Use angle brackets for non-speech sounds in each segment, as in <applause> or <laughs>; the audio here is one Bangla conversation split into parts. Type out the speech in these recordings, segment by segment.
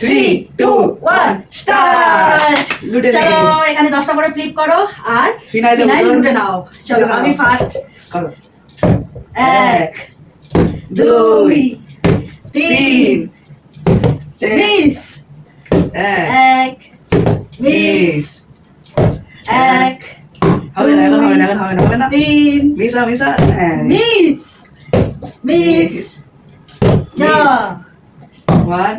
থ্রি টু ওয়ান স্টার্ট লুটে চলো এখানে দশটা করে ফ্লিপ করো আর ফিনাইল লুটে নাও। চলো আমি ফার্স্ট এক দুই তিন মিস এক মিস এক হবে না এখন হবে না এখন হবে না হবে না। তিন মিসা মিসা মিস মিস যা one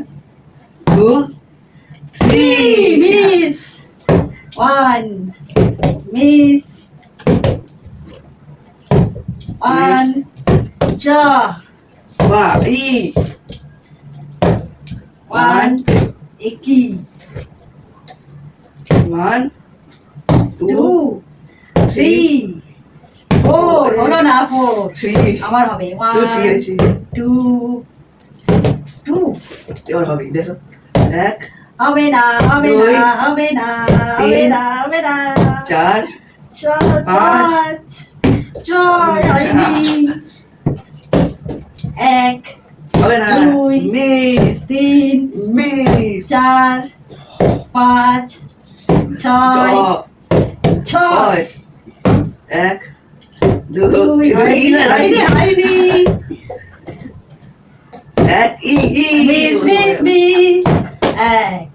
three miss one miss one যা ওয়া ই ওয়ান একি one two two three four হলো না ফোর থ্রি আমার হবে. শুধু ঠিক আছে। টু টু এবার হবে দেখো। এক হবে না হবে দুই, না হবে না হবে তিন, না হবে না চার চার পাঁচ, পাঁচ ছয় হয়নি এক হবে না দুই, মিস তিন মিস চার পাঁচ ছয় ছয় ছয় এক দুই দুই হয়নি হয়নি হয়নি এক ই ই মিস মিস মিস এক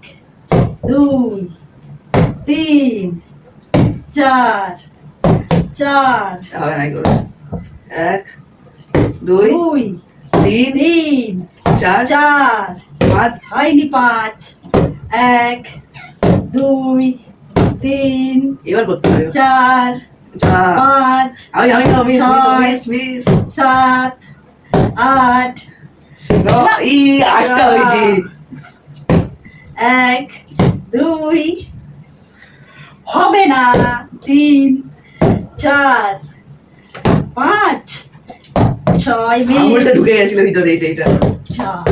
দুই তিন চার চার। হবে না করো এক দুই তিন তিন চার চার। পাঁচ। হয়নি পাঁচ। এক দুই তিন এবার করতে হবে। চার পাঁচ সাত আট আটটা হয়েছে। এক দুই হবে না তিন চার পাঁচ ছয় মিনিট ঢুকে গেছিল ভিতরে এটা চার।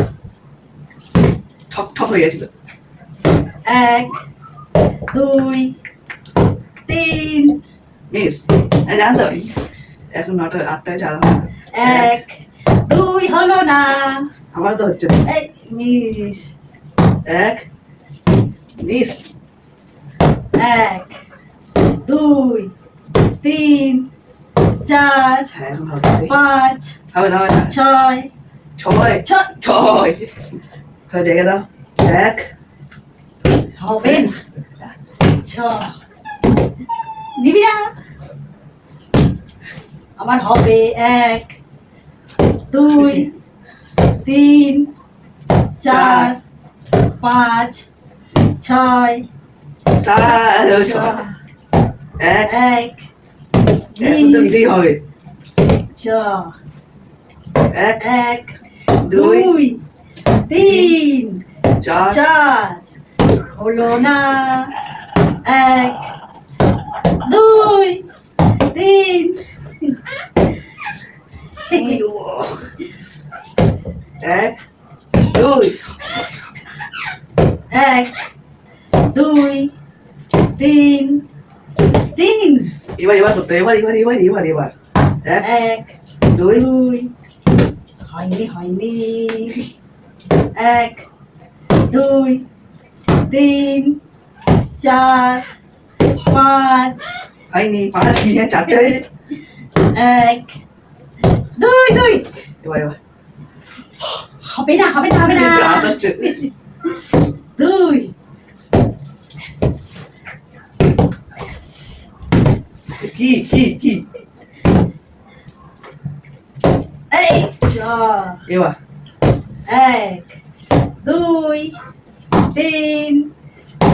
ঠক ঠক হয়ে গেছিল। এক দুই তিন। মিস জানতো এখন নটা আটটায় চার এক দুই হলো না। আমার তো হচ্ছে। এক মিস। এক মিস এক দুই তিন চার হ্যাঁ পাঁচ হবে না ছয়। ছয়। ছয়। ছয়। ছয় জায়গা দাও। এক। হবে। না। ছ নিবি না আমার হবে এক দুই তিন চার পাঁচ ছয় সাত এক হবে। ছ এক এক দুই তিন চার। চার হলো না। এক দুই তিন এক দুই এক দুই তিন তিন এবার এবার করতে এবার এবার এবার এবার এবার। এক দুই। হয়নি হয়নি। এক দুই তিন চার পাঁচ। হয়নি পাঁচ কি হ্যাঁ চারটে? এক দুই দুই। এবার এবার। হবে না হবে না হবে না। <laughs> দুই কি কি কি? এই চ। এবার। এক দুই তিন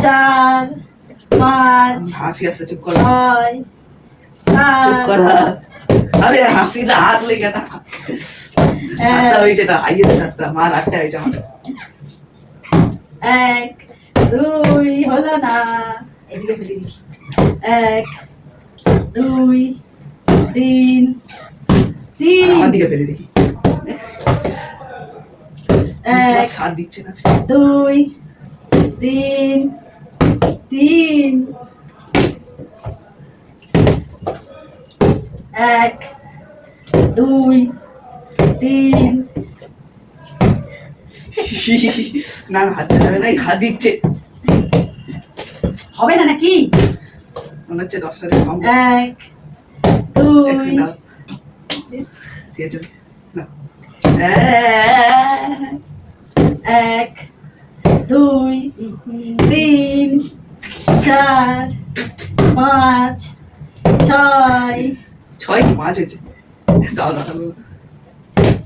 চার পাঁচ হাসি আসছে চুপ কর। ছয় সাত। আরে হাসি না হাসলে কেন সাতটা হয়েছে এটা আইয়েছে সাতটা মাল আটটা হয়েছে আমার। এক দুই হলো না। এদিকে ফেলে দিই এক দুই তিন তিন। দুই তিন তিন। এক দুই তিন। না না হাতে যাবে না দিচ্ছে। হবে না নাকি? মনে হচ্ছে দশ হাজার কম। এক দুই ঠিক আছে এক দুই তিন চার পাঁচ ছয়। ছয় কি? পাঁচ হয়েছে। দাও দাও দাও।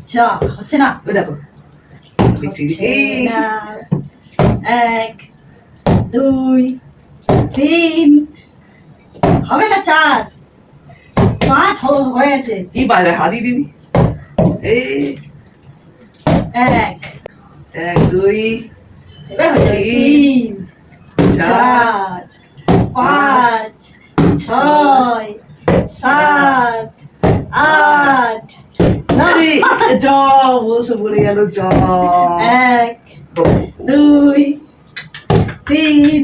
ছ হচ্ছে না। ওই দেখো। এক দুই তিন হবে না চার? পাঁচ হয়েছে। কি পারে হাতি দিদি? এই এক। এক দুই তিন চার পাঁচ ছয় সাত আট নয় জ বসে পড়ে গেল জ। এক দুই তিন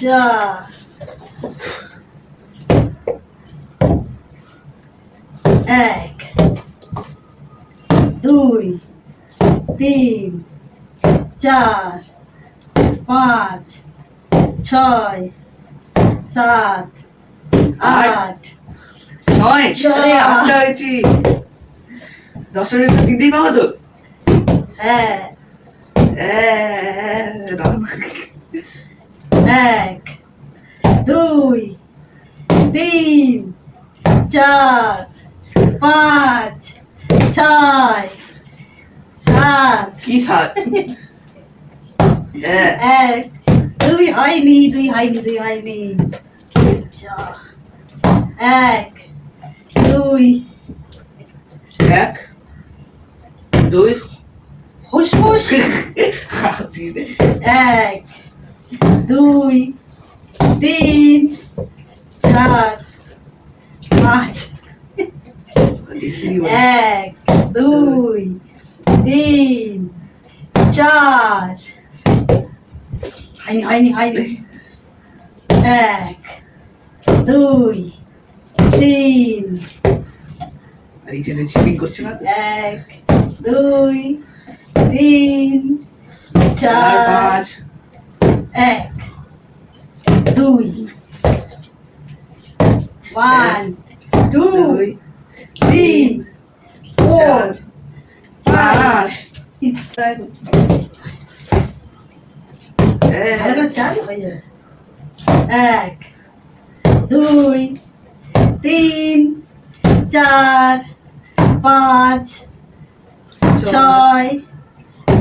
চার। এক দুই তিন চার পাঁচ ছয় সাত আট। নয় আটটা হয়েছি। দশের একটু তিনটেই পাবো তো? হ্যাঁ। দাও এক দুই তিন চার পাঁচ ছয় সাত। কি সাত? এক। দুই হয়নি দুই হয়নি দুই হয়নি। এক। দুই। এক। দুই। হাসি এক। দুই। তিন চার পাঁচ। এক দুই তিন চার। হয়নি হয়নি হয়নি। এক দুই তিন। এক দুই তিন চার চার পাঁচ। এক। দুই ওয়ান টু দুই থ্রি ফোর চার ফাইভ পাঁচ এ, ভালো করে চালু হয়ে যাবে এক দুই তিন চার পাঁচ ছয়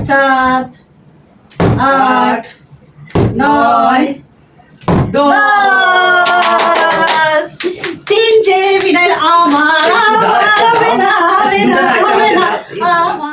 সাত আট আট নয় দশ তিন যে বিদায়। আমার আমার